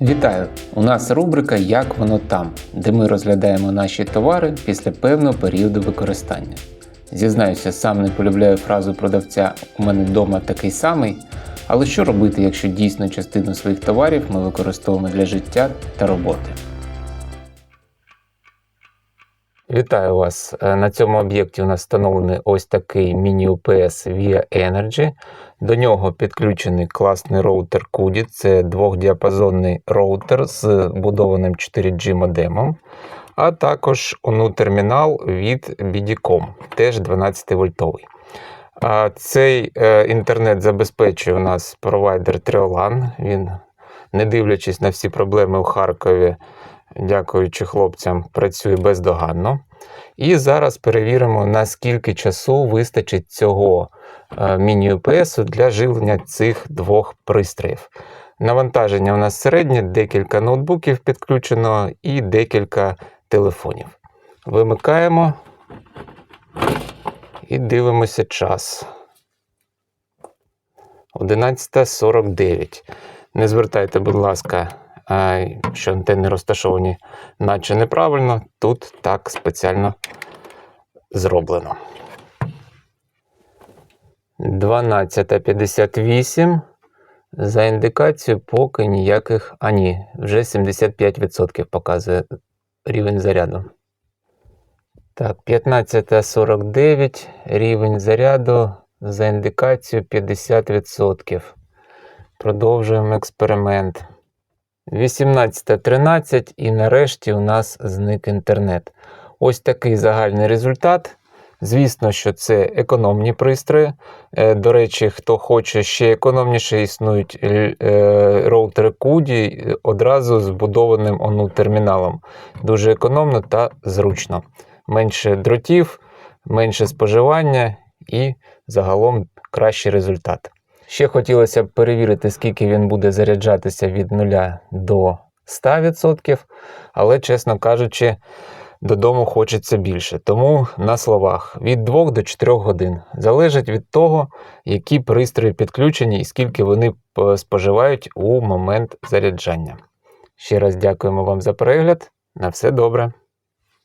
Вітаю! У нас рубрика Як воно там, де ми розглядаємо наші товари після певного періоду використання. Зізнаюся, сам не полюбляю фразу продавця У мене вдома такий самий. Але що робити, якщо дійсно частину своїх товарів ми використовуємо для життя та роботи? Вітаю вас! Е, На цьому об'єкті у нас встановлений ось такий міні-UPS Via Energy. До нього підключений класний роутер CUDI. Це двохдіапазонний роутер з будованим 4G модемом, а також onu термінал від BDCom, теж 12 вольтовий. А Цей е, інтернет забезпечує у нас провайдер Triolan. Він, не дивлячись на всі проблеми у Харкові, дякуючи хлопцям, працює бездоганно. І зараз перевіримо, наскільки часу вистачить цього е, міні-УПС для живлення цих двох пристроїв. Навантаження у нас середнє, декілька ноутбуків підключено і декілька телефонів. Вимикаємо і дивимося час. 11.49. Не звертайте, будь ласка, що антенни розташовані, наче неправильно. Тут так спеціально зроблено. 12.58. За індикацією, поки ніяких. А ні, вже 75% показує рівень заряду. Так, 15.49. Рівень заряду за індикацією 50%. Продовжуємо експеримент. 18.13 і нарешті у нас зник інтернет. Ось такий загальний результат. Звісно, що це економні пристрої. Е, До речі, хто хоче ще економніше, існують е, роутери CUDI одразу з будованим onu терміналом. Дуже економно та зручно. Менше дротів, менше споживання і загалом кращий результат. Ще хотілося б перевірити, скільки він буде заряджатися від 0 до 100%, але, чесно кажучи, додому хочеться більше. Тому на словах від 2 до 4 годин залежить від того, які пристрої підключені і скільки вони е, споживають у момент заряджання. Ще раз дякуємо вам за перегляд. На все добре!